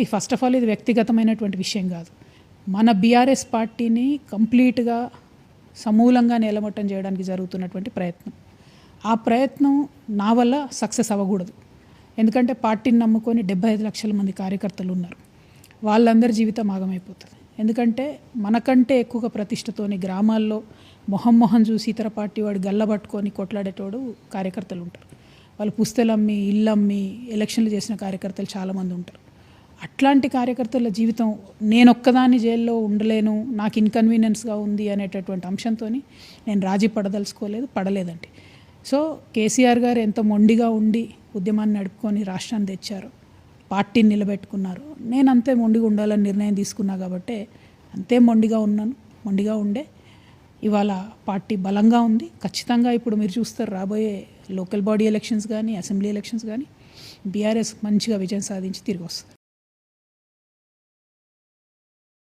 ఈ first of all ఇది వ్యక్తిగతమైనటువంటి విషయం కాదు. మన బీఆర్ఎస్ పార్టీని కంప్లీట్గా సమూలంగా నిలమట్టం చేయడానికి జరుగుతున్నటువంటి ప్రయత్నం. ఆ ప్రయత్నం నా వల్ల సక్సెస్ అవ్వకూడదు. ఎందుకంటే పార్టీని నమ్ముకొని డెబ్బై ఐదు లక్షల మంది కార్యకర్తలు ఉన్నారు. వాళ్ళందరి జీవితం ఆగమైపోతుంది. ఎందుకంటే మనకంటే ఎక్కువగా ప్రతిష్టతోని గ్రామాల్లో మొహం మొహం చూసి ఇతర పార్టీ వాడు గల్లబట్టుకొని కొట్లాడేటోడు కార్యకర్తలు ఉంటారు. వాళ్ళు పుస్తలమ్మి ఇల్లమ్మి ఎలక్షన్లు చేసిన కార్యకర్తలు చాలామంది ఉంటారు. అట్లాంటి కార్యకర్తల జీవితం నేను ఒక్కదాన్ని జైల్లో ఉండలేను నాకు ఇన్కన్వీనియన్స్గా ఉంది అనేటటువంటి అంశంతో నేను రాజీ పడదలుచుకోలేదు పడలేదండి. సో కేసీఆర్ గారు ఎంత మొండిగా ఉండి ఉద్యమాన్ని నడుపుకొని రాష్ట్రాన్ని తెచ్చారు పార్టీని నిలబెట్టుకున్నారు నేను అంతే మొండిగా ఉండాలని నిర్ణయం తీసుకున్నా కాబట్టి అంతే మొండిగా ఉన్నాను మొండిగా ఉండే. ఇవాళ పార్టీ బలంగా ఉంది. ఖచ్చితంగా ఇప్పుడు మీరు చూస్తారు రాబోయే లోకల్ బాడీ ఎలక్షన్స్ కానీ అసెంబ్లీ ఎలక్షన్స్ కానీ బీఆర్ఎస్ మంచిగా విజయం సాధించి తిరిగి వస్తుంది.